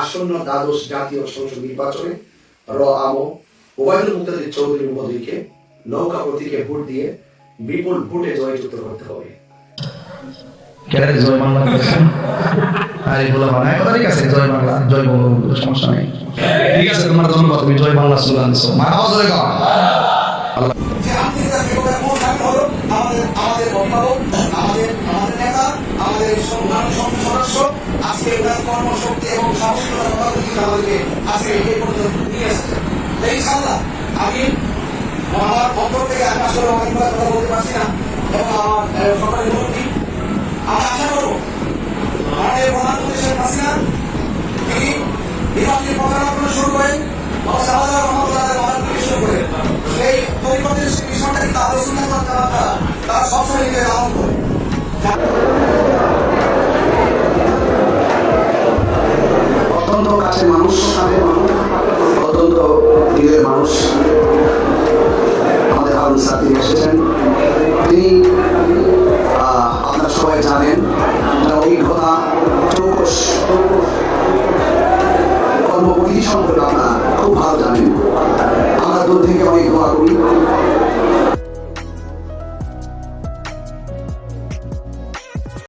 আসন্ন দ্বাদশ জাতীয় সংসদ নির্বাচনে র আমো ওবায়দুল মুক্তাদির চৌধুরী মহোদয়কে নৌকা প্রতীকে ভোট দিয়ে বিপুল ভোটে জয়যুক্ত করতে হবে। কেন জয় বাংলা করেছেন আর এগুলো মানে কথা ঠিক জয় বাংলা জয় বঙ্গবন্ধু সমস্যা নেই। ঠিক আছে তোমার ধন্যবাদ তুমি জয় বাংলা স্লোগান দিছো। মা আওয়াজ গাও। যে আন্তরিকতা বিভাগের মূল থাকতে হলো আমাদের আমাদের আমাদের আমাদের নেতা আমাদের সংগ্রামী সদস্য এটার কর্মশক্তি আমি আমার অন্তর আমি আসলে অনেকবার কথা তিনি নির্বাচনী প্রচারণা শুরু করেন এবং শাহজাহান রহমতুল্লাহ মাদার থেকে শুরু করেন। সেই পরিবর্তনের সেই বিষয়টা কিন্তু আলোচনা করার তারা সবসময় সম্পর্কে আপনারা খুব ভালো জানেন। আমরা দূর থেকে অনেক দোয়া করি।